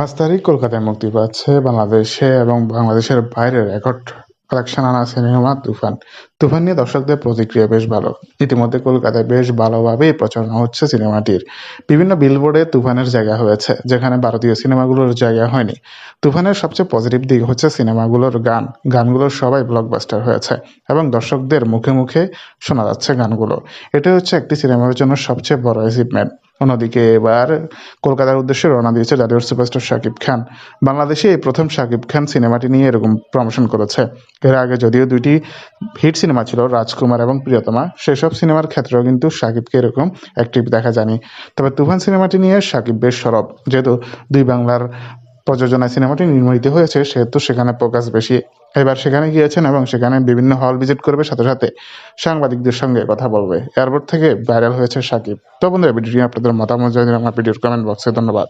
পাঁচ তারিখ কলকাতায় মুক্তি পাচ্ছে বাংলাদেশে এবং বাংলাদেশের বাইরে রেকর্ড কালেকশন আনা সিনেমা তুফান। তুফান নিয়ে দর্শকদের প্রতিক্রিয়া বেশ ভালো। ইতিমধ্যে কলকাতায় বেশ ভালোভাবেই প্রচারণা হচ্ছে সিনেমাটির। বিভিন্ন বিলবোর্ডে তুফানের জায়গা হয়েছে, যেখানে ভারতীয় সিনেমাগুলোর জায়গা হয়নি। তুফানের সবচেয়ে পজিটিভ দিক হচ্ছে সিনেমাগুলোর গান। গানগুলোর সবাই ব্লকবাস্টার হয়েছে এবং দর্শকদের মুখে মুখে শোনা যাচ্ছে গানগুলো। এটা হচ্ছে একটি সিনেমার জন্য সবচেয়ে বড় অ্যাচিভমেন্ট অন্যদিকে এবার কলকাতার উদ্দেশ্যে রওনা দিয়েছে জাতীয় সুপারস্টার শাকিব খান। বাংলাদেশে এই প্রথম শাকিব খান সিনেমাটি নিয়ে এরকম প্রমোশন করেছে। এর আগে যদিও দুইটি হিট সিনেমা ছিল, রাজকুমার এবং প্রিয়তমা, সেসব সিনেমার ক্ষেত্রেও কিন্তু শাকিবকে এরকম অ্যাক্টিভ দেখা যায়নি। তবে তুফান সিনেমাটি নিয়ে শাকিব বেশ সরব। যেহেতু দুই বাংলার প্রযোজনায় সিনেমাটি নির্মিত হয়েছে, সেহেতু সেখানে ফোকাস বেশি। এবার সেখানে গিয়েছেন এবং সেখানে বিভিন্ন হল ভিজিট করবে, সাথে সাথে সাংবাদিকদের সঙ্গে কথা বলবে। এয়ারপোর্ট থেকে ভাইরাল হয়েছে সাকিব। তো বন্ধুরা, ভিডিওটি আপনাদের মতামত জানিয়ে আমার ভিডিওর কমেন্ট বক্সে ধন্যবাদ।